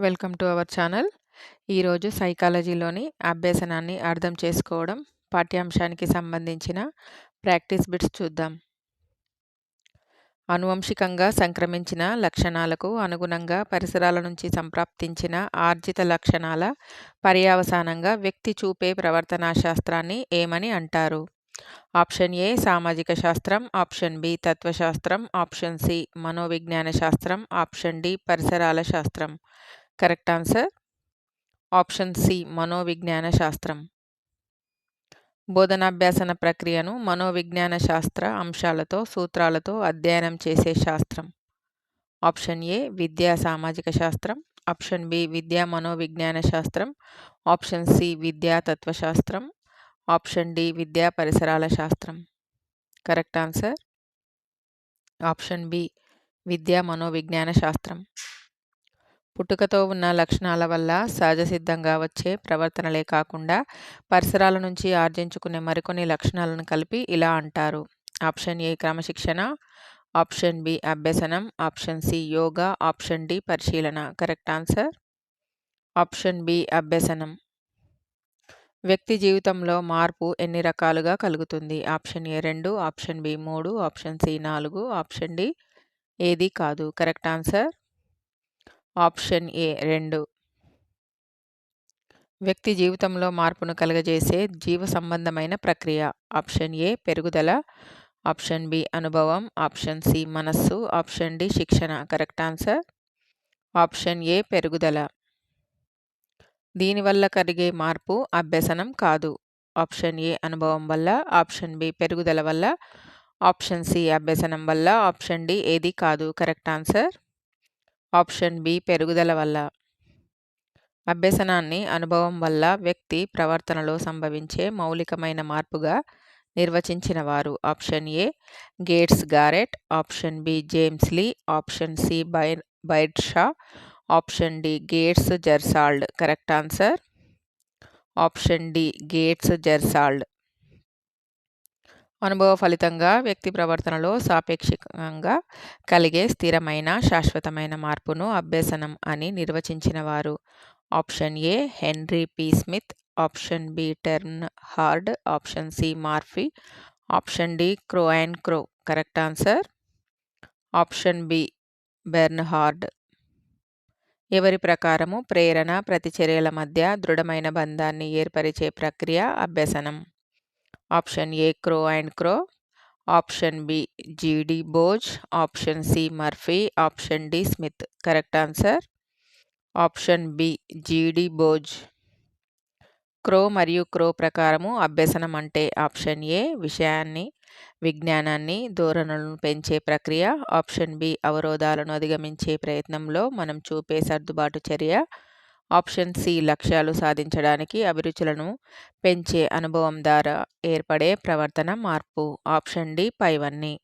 Welcome to our channel. ఈరోజు సైకాలజీలోని అభ్యసనాన్ని అర్థం చేసుకోవడం పాఠ్యాంశానికి సంబంధించిన ప్రాక్టీస్ బిట్స్ చూద్దాం. అనువంశికంగా సంక్రమించిన లక్షణాలకు అనుగుణంగా పరిసరాల నుంచి సంప్రాప్తించిన ఆర్జిత లక్షణాల పర్యావసానంగా వ్యక్తి చూపే ప్రవర్తనా శాస్త్రాన్ని ఏమని అంటారు? ఆప్షన్ ఏ సామాజిక శాస్త్రం, ఆప్షన్ బి తత్వశాస్త్రం, ఆప్షన్ సి మనోవిజ్ఞాన శాస్త్రం, ఆప్షన్ డి పరిసరాల శాస్త్రం. కరెక్ట్ ఆన్సర్ ఆప్షన్ సి మనోవిజ్ఞాన శాస్త్రం. బోధనాభ్యాసన ప్రక్రియను మనోవిజ్ఞాన శాస్త్ర అంశాలతో, సూత్రాలతో అధ్యయనం చేసే శాస్త్రం. ఆప్షన్ ఏ విద్యా సామాజిక శాస్త్రం, ఆప్షన్ బి విద్యా మనోవిజ్ఞాన శాస్త్రం, ఆప్షన్ సి విద్యా తత్వశాస్త్రం, ఆప్షన్ డి విద్యా పరిసరాల శాస్త్రం. కరెక్ట్ ఆన్సర్ ఆప్షన్ బి విద్యా మనోవిజ్ఞాన శాస్త్రం. పుట్టుకతో ఉన్న లక్షణాల వల్ల సహజసిద్ధంగా వచ్చే ప్రవర్తనలే కాకుండా పరిసరాల నుంచి ఆర్జించుకునే మరికొన్ని లక్షణాలను కలిపి ఇలా అంటారు. ఆప్షన్ ఏ క్రమశిక్షణ, ఆప్షన్ బి అభ్యసనం, option C yoga, option D పరిశీలన. కరెక్ట్ ఆన్సర్ ఆప్షన్ బి అభ్యసనం. వ్యక్తి జీవితంలో మార్పు ఎన్ని రకాలుగా కలుగుతుంది? ఆప్షన్ ఏ రెండు, ఆప్షన్ బి మూడు, ఆప్షన్ సి నాలుగు, ఆప్షన్ డి ఏది కాదు. కరెక్ట్ ఆన్సర్ ఆప్షన్ ఏ రెండు. వ్యక్తి జీవితంలో మార్పును కలుగజేసే జీవ సంబంధమైన ప్రక్రియ. ఆప్షన్ ఏ పెరుగుదల, ఆప్షన్ బి అనుభవం, ఆప్షన్ సి మనస్సు, ఆప్షన్ డి శిక్షణ. కరెక్ట్ ఆన్సర్ ఆప్షన్ ఏ పెరుగుదల. దీనివల్ల కలిగే మార్పు అభ్యసనం కాదు. ఆప్షన్ ఏ అనుభవం వల్ల, ఆప్షన్ బి పెరుగుదల వల్ల, ఆప్షన్ సి అభ్యసనం వల్ల, ఆప్షన్ డి ఏది కాదు. కరెక్ట్ ఆన్సర్ ఆప్షన్ బి పెరుగుదల వల్ల. అభ్యసనాన్ని అనుభవం వల్ల వ్యక్తి ప్రవర్తనలో సంభవించే మౌలికమైన మార్పుగా నిర్వచించినవారు. Option A Gates Garrett, option B James Lee, option C by Baird Shaw, option D Gates Jersild. Correct answer option D Gates Jersild. అనుభవ ఫలితంగా వ్యక్తి ప్రవర్తనలో సాపేక్షికంగా కలిగే స్థిరమైన, శాశ్వతమైన మార్పును అభ్యసనం అని నిర్వచించినవారు. Option A Henry P Smith, option B Bernhard, option C Murphy, option D Crow and Crow. Correct answer option B Bernhard. ఎవరి ప్రకారము ప్రేరణ, ప్రతిచర్యల మధ్య దృఢమైన బంధాన్ని ఏర్పరిచే ప్రక్రియ అభ్యసనం. Option A Crow and Crow, option B GD Boaz, option C Murphy, option D Smith. Correct answer option B GD Boaz. Crow మరియు క్రో ప్రకారము అభ్యసనం అంటే ఆప్షన్ ఏ విషయాన్ని, విజ్ఞానాన్ని, ధోరణులను పెంచే ప్రక్రియ, ఆప్షన్ బి అవరోధాలను అధిగమించే ప్రయత్నంలో మనం చూపే సర్దుబాటు చర్య, ఆప్షన్ సి లక్ష్యాలు సాధించడానికి అభిరుచులను పెంచే అనుభవం ద్వారా ఏర్పడే ప్రవర్తన మార్పు, ఆప్షన్ డి పైవన్నీ.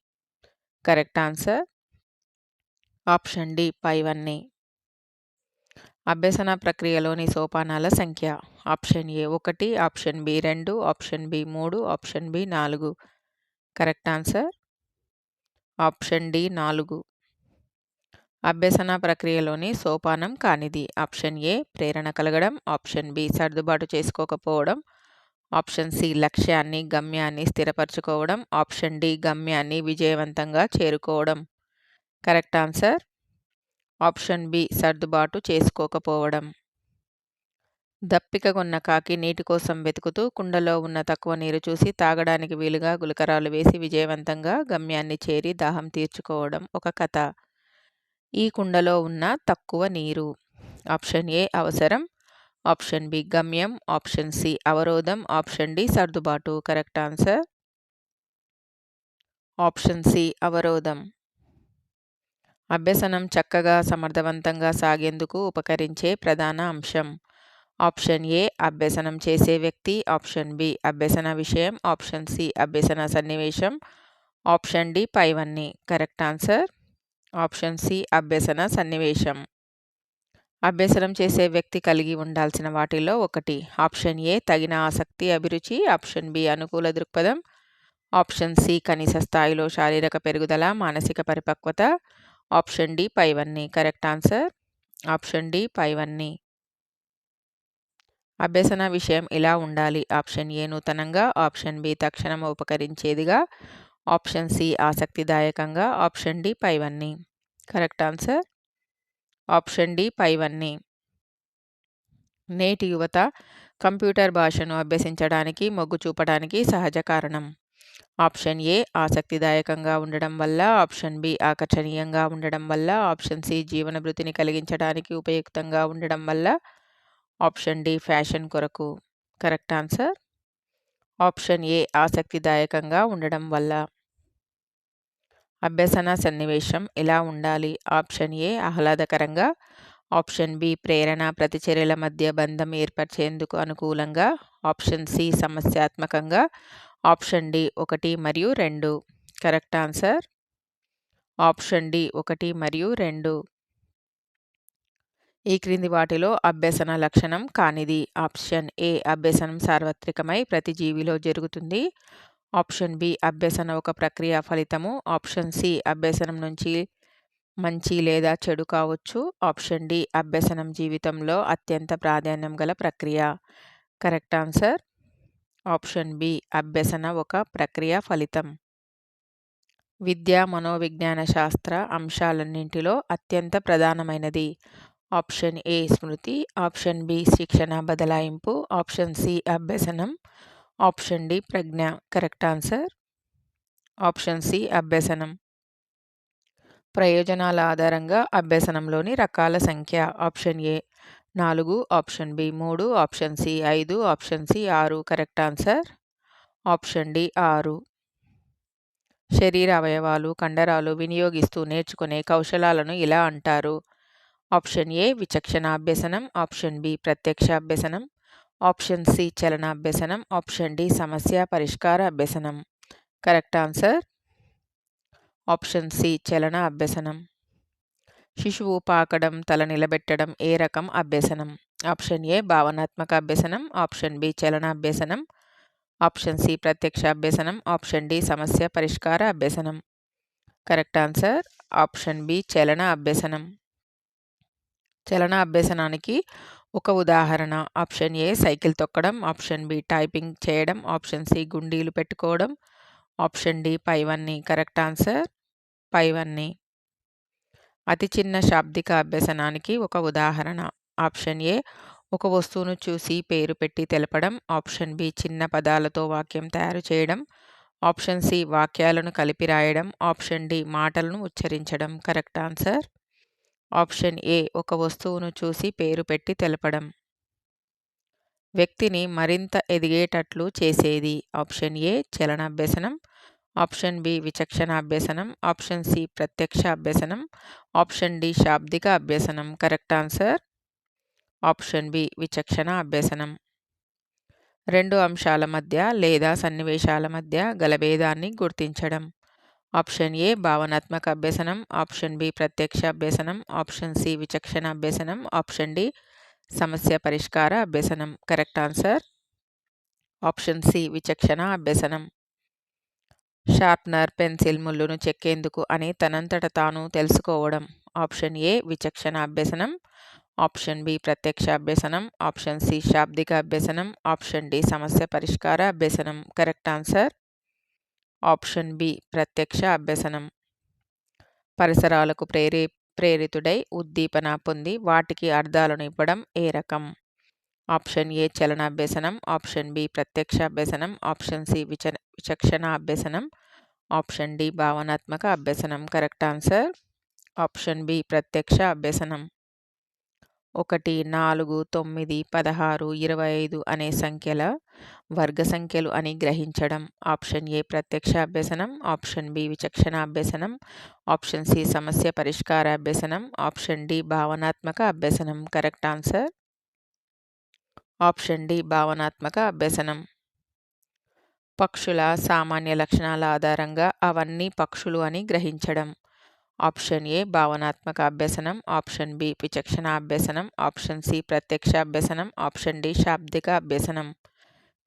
కరెక్ట్ ఆన్సర్ ఆప్షన్ డి పైవన్నీ. అభ్యసన ప్రక్రియలోని సోపానాల సంఖ్య. ఆప్షన్ ఏ ఒకటి, ఆప్షన్ బి రెండు, ఆప్షన్ బి మూడు, ఆప్షన్ బి నాలుగు. కరెక్ట్ ఆన్సర్ ఆప్షన్ డి నాలుగు. అభ్యసన ప్రక్రియలోని సోపానం కానిది. ఆప్షన్ ఏ ప్రేరణ కలగడం, ఆప్షన్ బి సర్దుబాటు చేసుకోకపోవడం, ఆప్షన్ సి లక్ష్యాన్ని, గమ్యాన్ని స్థిరపరచుకోవడం, ఆప్షన్ డి గమ్యాన్ని విజయవంతంగా చేరుకోవడం. కరెక్ట్ ఆన్సర్ ఆప్షన్ బి సర్దుబాటు చేసుకోకపోవడం. దప్పికగొన్న కాకి నీటి కోసం వెతుకుతూ కుండలో ఉన్న తక్కువ నీరు చూసి తాగడానికి వీలుగా గులకరాలు వేసి విజయవంతంగా గమ్యాన్ని చేరి దాహం తీర్చుకోవడం ఒక కథ. ఈ కుండలో ఉన్న తక్కువ నీరు. ఆప్షన్ ఏ అవసరం, ఆప్షన్ బి గమ్యం, ఆప్షన్ సి అవరోధం, ఆప్షన్ డి సర్దుబాటు. కరెక్ట్ ఆన్సర్ ఆప్షన్ సి అవరోధం. అభ్యసనం చక్కగా, సమర్థవంతంగా సాగేందుకు ఉపకరించే ప్రధాన అంశం. ఆప్షన్ ఏ అభ్యసనం చేసే వ్యక్తి, ఆప్షన్ బి అభ్యసన విషయం, ఆప్షన్ సి అభ్యసన సన్నివేశం, ఆప్షన్ డి పైవన్నీ. కరెక్ట్ ఆన్సర్ ఆప్షన్ సి అభ్యసన సన్నివేశం. అభ్యసనం చేసే వ్యక్తి కలిగి ఉండాల్సిన వాటిలో ఒకటి. ఆప్షన్ ఏ తగిన ఆసక్తి, అభిరుచి, ఆప్షన్ బి అనుకూల దృక్పథం, ఆప్షన్ సి కనీస స్థాయిలో శారీరక పెరుగుదల, మానసిక పరిపక్వత, ఆప్షన్ డి పైవన్నీ. Correct answer? ఆప్షన్ డి పైవన్నీ. అభ్యసన విషయం ఇలా ఉండాలి. ఆప్షన్ ఏ నూతనంగా. ఆప్షన్ బి తక్షణం ఉపకరించేదిగా. ఆప్షన్ సి ఆసక్తిదాయకంగా ఆప్షన్ డి పైవన్నీ. Correct answer? ఆప్షన్ డి పైవన్నీ. నేటి యువత కంప్యూటర్ భాషను అభ్యసించడానికి మొగ్గు చూపడానికి సహజ కారణం. ఆప్షన్ ఏ ఆసక్తిదాయకంగా ఉండడం వల్ల ఆప్షన్ బి ఆకర్షణీయంగా ఉండడం వల్ల ఆప్షన్ సి జీవనభృతిని కలిగించడానికి ఉపయుక్తంగా ఉండడం వల్ల ఆప్షన్ డి ఫ్యాషన్ కొరకు. Correct answer? ఆప్షన్ ఏ ఆసక్తిదాయకంగా ఉండడం వల్ల. అభ్యసన సన్నివేశం ఎలా ఉండాలి? ఆప్షన్ ఏ ఆహ్లాదకరంగా. ఆప్షన్ బి ప్రేరణ ప్రతిచర్యల మధ్య బంధం ఏర్పరిచేందుకు అనుకూలంగా. ఆప్షన్ సి సమస్యాత్మకంగా. ఆప్షన్ డి ఒకటి మరియు రెండు. Correct answer? ఆప్షన్ డి ఒకటి మరియు రెండు. ఈ క్రింది వాటిలో అభ్యసన లక్షణం కానిది. ఆప్షన్ ఏ అభ్యసనం సార్వత్రికమై ప్రతి జీవిలో జరుగుతుంది. ఆప్షన్ బి అభ్యసన ఒక ప్రక్రియ ఫలితము. ఆప్షన్ సి అభ్యసనం నుంచి మంచి లేదా చెడు కావచ్చు. ఆప్షన్ డి అభ్యసనం జీవితంలో అత్యంత ప్రాధాన్యం గల ప్రక్రియ. Correct answer? ఆప్షన్ బి అభ్యసన ఒక ప్రక్రియ ఫలితం. విద్య మనోవిజ్ఞాన శాస్త్ర అంశాలన్నింటిలో అత్యంత ప్రధానమైనది. ఆప్షన్ ఏ స్మృతి ఆప్షన్ బి శిక్షణ బదలాయింపు ఆప్షన్ సి అభ్యసనం ఆప్షన్ డి ప్రజ్ఞ. Correct answer? ఆప్షన్ సి అభ్యసనం. ప్రయోజనాల ఆధారంగా అభ్యసనంలోని రకాల సంఖ్య. ఆప్షన్ ఏ నాలుగు ఆప్షన్ బి మూడు ఆప్షన్ సి ఐదు ఆప్షన్ సి ఆరు. Correct answer? ఆప్షన్ డి ఆరు. శరీర అవయవాలు కండరాలు వినియోగిస్తూ నేర్చుకునే కౌశలాలను ఇలా అంటారు. ఆప్షన్ ఏ విచక్షణ అభ్యసనం ఆప్షన్ బి ప్రత్యక్ష అభ్యసనం ఆప్షన్ సి చలన అభ్యసనం ఆప్షన్ డి సమస్య పరిష్కార అభ్యసనం. Correct answer? ఆప్షన్ సి చలన అభ్యసనం శిశువు పాకడం తల నిలబెట్టడం ఏ రకం అభ్యసనం? ఆప్షన్ ఏ భావనాత్మక అభ్యసనం ఆప్షన్ బి చలన అభ్యసనం ఆప్షన్ సి ప్రత్యక్ష అభ్యసనం ఆప్షన్ డి సమస్య పరిష్కార అభ్యసనం. Correct answer? ఆప్షన్ బి చలన అభ్యసనం చలన అభ్యసనానికి ఒక ఉదాహరణ. ఆప్షన్ ఏ సైకిల్ తొక్కడం. ఆప్షన్ బి టైపింగ్ చేయడం. ఆప్షన్ సి గుండీలు పెట్టుకోవడం. ఆప్షన్ డి పైవన్నీ కరెక్ట్ ఆన్సర్ పైవన్నీ. అతి చిన్న శాబ్దిక అభ్యసనానికి ఒక ఉదాహరణ. ఆప్షన్ ఏ ఒక వస్తువును చూసి పేరు పెట్టి తెలపడం. ఆప్షన్ బి చిన్న పదాలతో వాక్యం తయారు చేయడం. ఆప్షన్ సి వాక్యాలను కలిపి రాయడం. ఆప్షన్ డి మాటలను ఉచ్చరించడం. కరెక్ట్ ఆన్సర్ ఆప్షన్ ఏ ఒక వస్తువును చూసి పేరు పెట్టి తెలపడం. వ్యక్తిని మరింత ఎదిగేటట్లు చేసేది. ఆప్షన్ ఏ చలన అభ్యసనం ఆప్షన్ బి విచక్షణ అభ్యసనం ఆప్షన్ సి ప్రత్యక్ష అభ్యసనం. ఆప్షన్ డి శాబ్దిక అభ్యసనం. Correct answer? ఆప్షన్ బి విచక్షణ అభ్యసనం. రెండు అంశాల మధ్య లేదా సన్నివేశాల మధ్య గల భేదాన్ని గుర్తించడం. ఆప్షన్ ఏ భావనాత్మక అభ్యసనం ఆప్షన్ బి ప్రత్యక్ష అభ్యసనం ఆప్షన్ సి విచక్షణ అభ్యసనం ఆప్షన్ డి సమస్య పరిష్కార అభ్యసనం. Correct answer? ఆప్షన్ సి విచక్షణ అభ్యసనం. షార్ప్నర్ పెన్సిల్ ముళ్ళును చెక్కేందుకు అని తనంతట తాను తెలుసుకోవడం. ఆప్షన్ ఏ విచక్షణ అభ్యసనం ఆప్షన్ బి ప్రత్యక్ష అభ్యసనం ఆప్షన్ సి శాబ్దిక అభ్యసనం ఆప్షన్ డి సమస్య పరిష్కార అభ్యసనం. Correct answer? ఆప్షన్ బి ప్రత్యక్ష అభ్యసనం. పరిసరాలకు ప్రేరే ప్రేరితుడై ఉద్దీపన పొంది వాటికి అర్థాలను ఇవ్వడం ఏ రకం? ఆప్షన్ ఏ చలన అభ్యసనం ఆప్షన్ బి ప్రత్యక్ష అభ్యసనం ఆప్షన్ సి విచ విచక్షణ అభ్యసనం ఆప్షన్ డి భావనాత్మక అభ్యసనం. Correct answer? ఆప్షన్ బి ప్రత్యక్ష అభ్యసనం. ఒకటి నాలుగు తొమ్మిది పదహారు ఇరవై ఐదు అనే సంఖ్యల వర్గ సంఖ్యలు అని గ్రహించడం. ఆప్షన్ ఏ ప్రత్యక్ష అభ్యసనం ఆప్షన్ బి విచక్షణ అభ్యసనం ఆప్షన్ సి సమస్య పరిష్కార అభ్యసనం ఆప్షన్ డి భావనాత్మక అభ్యసనం. Correct answer? ఆప్షన్ డి భావనాత్మక అభ్యసనం. పక్షుల సామాన్య లక్షణాల ఆధారంగా అవన్నీ పక్షులు అని గ్రహించడం. ఆప్షన్ ఏ భావనాత్మక అభ్యసనం. ఆప్షన్ బి విచక్షణ అభ్యసనం. ఆప్షన్ సి ప్రత్యక్ష అభ్యసనం. ఆప్షన్ డి శాబ్దిక అభ్యసనం.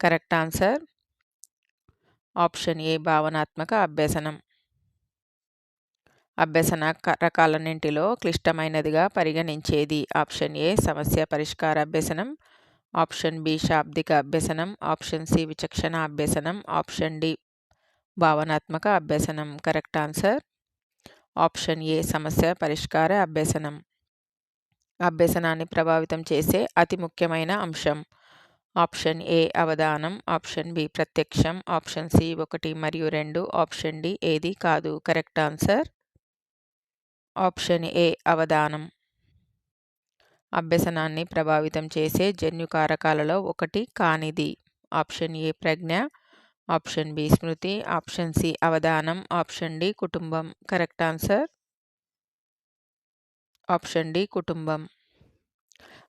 Correct answer? ఆప్షన్ ఏ భావనాత్మక అభ్యసనం. అభ్యసన రకాలన్నింటిలో క్లిష్టమైనదిగా పరిగణించేది. ఆప్షన్ ఏ సమస్య పరిష్కార అభ్యసనం. ఆప్షన్ బి శాబ్దిక అభ్యసనం. ఆప్షన్ సి విచక్షణ అభ్యసనం. ఆప్షన్ డి భావనాత్మక అభ్యసనం. Correct answer? ఆప్షన్ ఏ సమస్య పరిష్కార అభ్యసనం. అభ్యసనాన్ని ప్రభావితం చేసే అతి ముఖ్యమైన అంశం. ఆప్షన్ ఏ అవధానం ఆప్షన్ బి ప్రత్యక్షం ఆప్షన్ సి ఒకటి మరియు రెండు ఆప్షన్ డి ఏది కాదు. Correct answer? ఆప్షన్ ఏ అవధానం. అభ్యసనాన్ని ప్రభావితం చేసే జన్యు కారకాలలో ఒకటి కానిది. ఆప్షన్ ఏ ప్రజ్ఞ ఆప్షన్ బి స్మృతి ఆప్షన్ సి అవధానం ఆప్షన్ డి కుటుంబం. Correct answer? ఆప్షన్ డి కుటుంబం.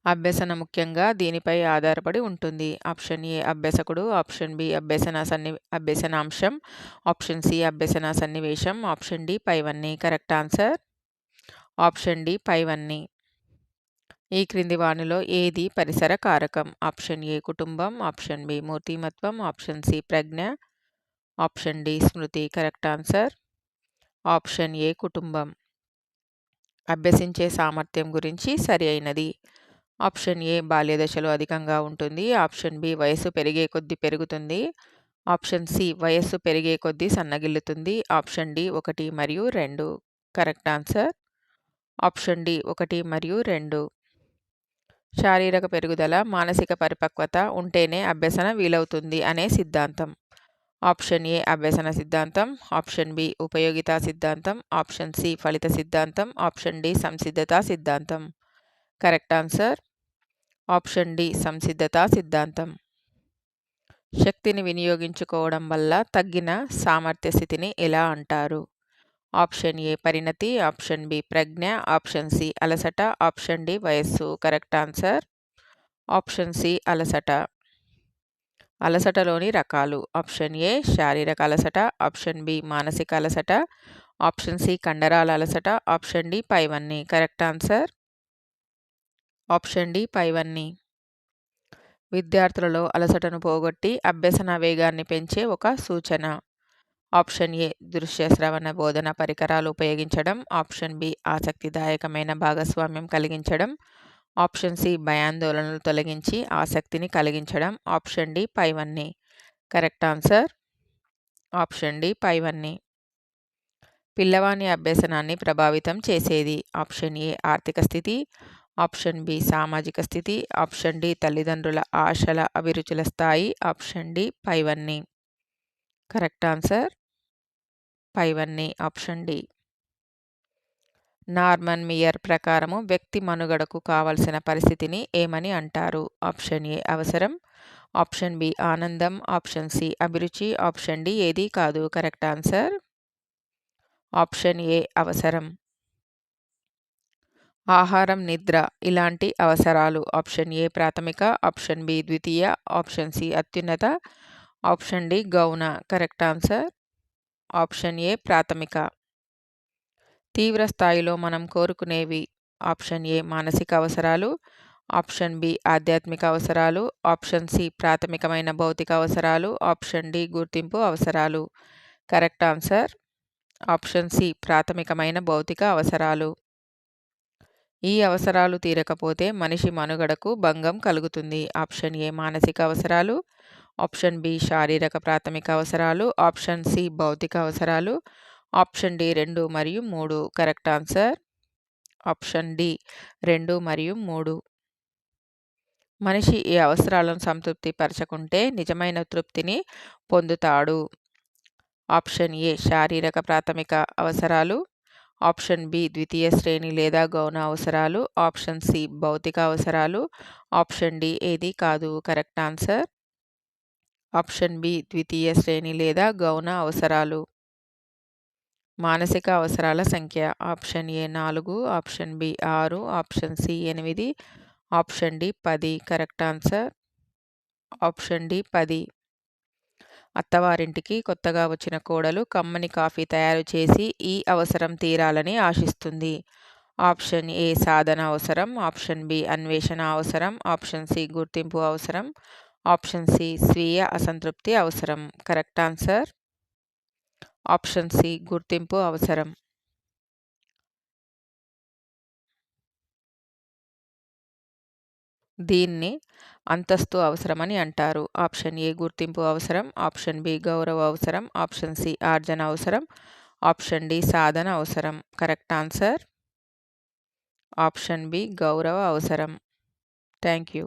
అభ్యసన ముఖ్యంగా దీనిపై ఆధారపడి ఉంటుంది. ఆప్షన్ ఏ అభ్యసకుడు ఆప్షన్ బి అభ్యసన సన్ని అభ్యసనాంశం ఆప్షన్ సి అభ్యసన సన్నివేశం ఆప్షన్ డి పైవన్నీ. Correct answer? ఆప్షన్ డి పైవన్నీ. ఈ క్రింది వాణిలో ఏది పరిసర కారకం? ఆప్షన్ ఏ కుటుంబం ఆప్షన్ బి మూర్తిమత్వం ఆప్షన్ సి ప్రజ్ఞ ఆప్షన్ డి స్మృతి కరెక్ట్ ఆన్సర్. ఆప్షన్ ఏ కుటుంబం. అభ్యసించే సామర్థ్యం గురించి సరి అయినది. ఆప్షన్ ఏ బాల్య దశలో అధికంగా ఉంటుంది. ఆప్షన్ బి వయస్సు పెరిగే కొద్దీ పెరుగుతుంది. ఆప్షన్ సి వయస్సు పెరిగే కొద్దీ సన్నగిల్లుతుంది. ఆప్షన్ డి ఒకటి మరియు రెండు. Correct answer. ఆప్షన్ డి ఒకటి మరియు రెండు. శారీరక పెరుగుదల మానసిక పరిపక్వత ఉంటేనే అభ్యసన వీలవుతుంది అనే సిద్ధాంతం. ఆప్షన్ ఏ అభ్యసన సిద్ధాంతం ఆప్షన్ బి ఉపయోగితా సిద్ధాంతం ఆప్షన్ సి ఫలిత సిద్ధాంతం ఆప్షన్ డి సంసిద్ధతా సిద్ధాంతం. Correct answer? ఆప్షన్ డి సంసిద్ధతా సిద్ధాంతం. శక్తిని వినియోగించుకోవడం వల్ల తగ్గిన సామర్థ్య స్థితిని ఎలా అంటారు? ఆప్షన్ ఏ పరిణతి ఆప్షన్ బి ప్రజ్ఞ ఆప్షన్ సి అలసట ఆప్షన్ డి వయస్సు. Correct answer? ఆప్షన్ సి అలసట. అలసటలోని రకాలు. ఆప్షన్ ఏ శారీరక అలసట ఆప్షన్ బి మానసిక అలసట ఆప్షన్ సి కండరాల అలసట ఆప్షన్ డి పైవన్నీ. Correct answer? ఆప్షన్ డి పైవన్నీ. విద్యార్థులలో అలసటను పోగొట్టి అభ్యసన వేగాన్ని పెంచే ఒక సూచన. ఆప్షన్ ఏ దృశ్య శ్రవణ బోధన పరికరాలు ఉపయోగించడం. ఆప్షన్ బి ఆసక్తిదాయకమైన భాగస్వామ్యం కలిగించడం. ఆప్షన్ సి భయాందోళనలు తొలగించి ఆసక్తిని కలిగించడం. ఆప్షన్ డి పైవన్నీ. Correct answer? ఆప్షన్ డి పైవన్నీ. పిల్లవాని అభ్యసనాన్ని ప్రభావితం చేసేది. ఆప్షన్ ఏ ఆర్థిక స్థితి. ఆప్షన్ బి సామాజిక స్థితి. ఆప్షన్ డి తల్లిదండ్రుల ఆశల అభిరుచుల స్థాయి. ఆప్షన్ డి పైవన్నీ. Correct answer? పైవన్నీ ఆప్షన్ డి. నార్మన్ మియర్ ప్రకారము వ్యక్తి మనుగడకు కావలసిన పరిస్థితిని ఏమని అంటారు? ఆప్షన్ ఏ అవసరం. ఆప్షన్ బి ఆనందం. ఆప్షన్ సి అభిరుచి. ఆప్షన్ డి ఏది కాదు. Correct answer? ఆప్షన్ ఏ అవసరం. ఆహారం నిద్ర ఇలాంటి అవసరాలు. ఆప్షన్ ఏ ప్రాథమిక. ఆప్షన్ బి ద్వితీయ. ఆప్షన్ సి అత్యున్నత. Option D గౌణ. Correct answer? Option A ప్రాథమిక. తీవ్ర స్థాయిలో మనం కోరుకునేవి ఆప్షన్ ఏ మానసిక అవసరాలు ఆప్షన్ బి ఆధ్యాత్మిక అవసరాలు ఆప్షన్ సి ప్రాథమికమైన భౌతిక అవసరాలు ఆప్షన్ డి గుర్తింపు అవసరాలు. Correct answer? ఆప్షన్ సి ప్రాథమికమైన భౌతిక అవసరాలు. ఈ అవసరాలు తీరకపోతే మనిషి మనుగడకు భంగం కలుగుతుంది. ఆప్షన్ ఏ మానసిక అవసరాలు ఆప్షన్ బి శారీరక ప్రాథమిక అవసరాలు ఆప్షన్ సి భౌతిక అవసరాలు ఆప్షన్ డి రెండు మరియు మూడు. Correct answer? ఆప్షన్ డి రెండు మరియు మూడు. మనిషి ఈ అవసరాలను సంతృప్తి పరచకుంటే నిజమైన తృప్తిని పొందుతాడు. ఆప్షన్ ఏ శారీరక ప్రాథమిక అవసరాలు ఆప్షన్ బి ద్వితీయ శ్రేణి లేదా గౌణ అవసరాలు ఆప్షన్ సి భౌతిక అవసరాలు ఆప్షన్ డి ఏది కాదు. Correct answer? ఆప్షన్ బి ద్వితీయ శ్రేణి లేదా గౌణ అవసరాలు. మానసిక అవసరాల సంఖ్య. ఆప్షన్ ఏ నాలుగు ఆప్షన్ బి ఆరు ఆప్షన్ సి ఎనిమిది ఆప్షన్ డి పది. Correct answer? ఆప్షన్ డి పది. అత్తవారింటికి కొత్తగా వచ్చిన కోడలు కమ్మని కాఫీ తయారు చేసి ఈ అవసరం తీరాలని ఆశిస్తుంది. ఆప్షన్ ఏ సాధన అవసరం? ఆప్షన్ బి అన్వేషణ అవసరం. ఆప్షన్ సి గుర్తింపు అవసరం. ఆప్షన్ సి స్వీయ అసంతృప్తి అవసరం. Correct answer? ఆప్షన్ సి గుర్తింపు అవసరం. దీన్ని అంతస్తు అవసరమని అంటారు. ఆప్షన్ ఏ గుర్తింపు అవసరం. ఆప్షన్ బి గౌరవ అవసరం. ఆప్షన్ సి ఆర్జన అవసరం. ఆప్షన్ డి సాధన అవసరం. Correct answer? ఆప్షన్ బి గౌరవ అవసరం. Thank you